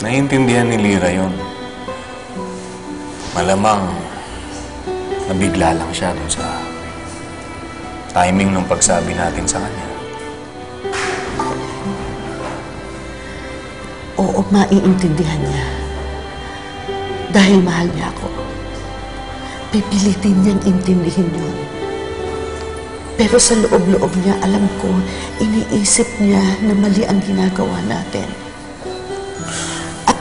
Naiintindihan ni Lira yun. Malamang nabigla lang siya dun sa timing ng pagsabi natin sa kanya. Oo, maiintindihan niya. Dahil mahal niya ako. Pipilitin niyang intindihin yun. Pero sa loob-loob niya, alam ko, iniisip niya na mali ang ginagawa natin.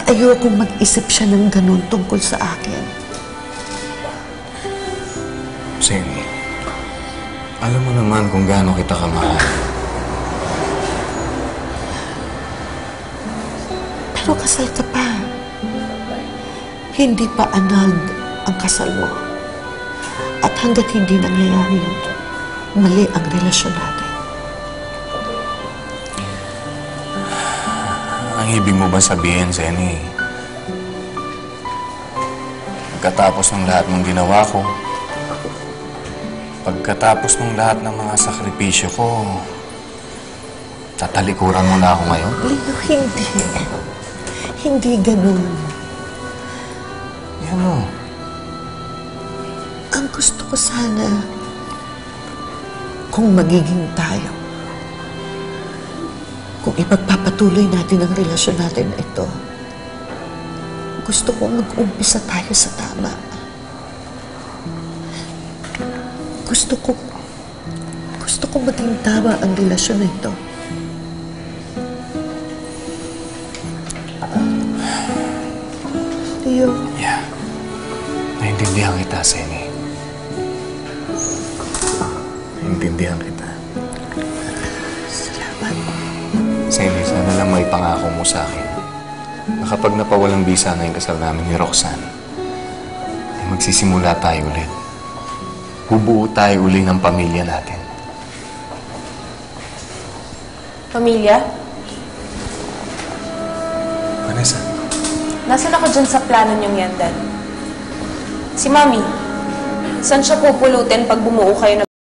Ayokong mag-isip siya ng ganun tungkol sa akin. Sammy, alam mo naman kung gaano kita kamahal. Pero kasal ka pa. Hindi pa anag ang kasal mo. At hanggat hindi nangyayari yun, mali ang relasyon natin. Ang ibig mo ba sabihin, Senny? Pagkatapos ng lahat ng ginawa ko, pagkatapos ng lahat ng mga sakripisyo ko, tatalikuran mo na ako ngayon? Lino, hindi. Hindi ganun. Yan o. Ang gusto ko sana, kung magiging tayo, kung ipagpapatuloy natin ang relasyon natin na ito, gusto ko mag-umpisa tayo sa tama. Gusto ko, gusto ko maging tama ang relasyon na ito. Leo, Yeah. Naintindihan kita, Senny. Naintindihan kita. salamat. Senny, sana may pangako mo sa akin na kapag napawalang bisa na yung kasal namin ni Roxanne, ay magsisimula tayo ulit. Bubuo tayo uli ng pamilya natin. Pamilya? Vanessa, Nasaan ako dyan sa plano niyong yan, Dad? Si Mami, saan siya pupulutin pag bumuo kayo ng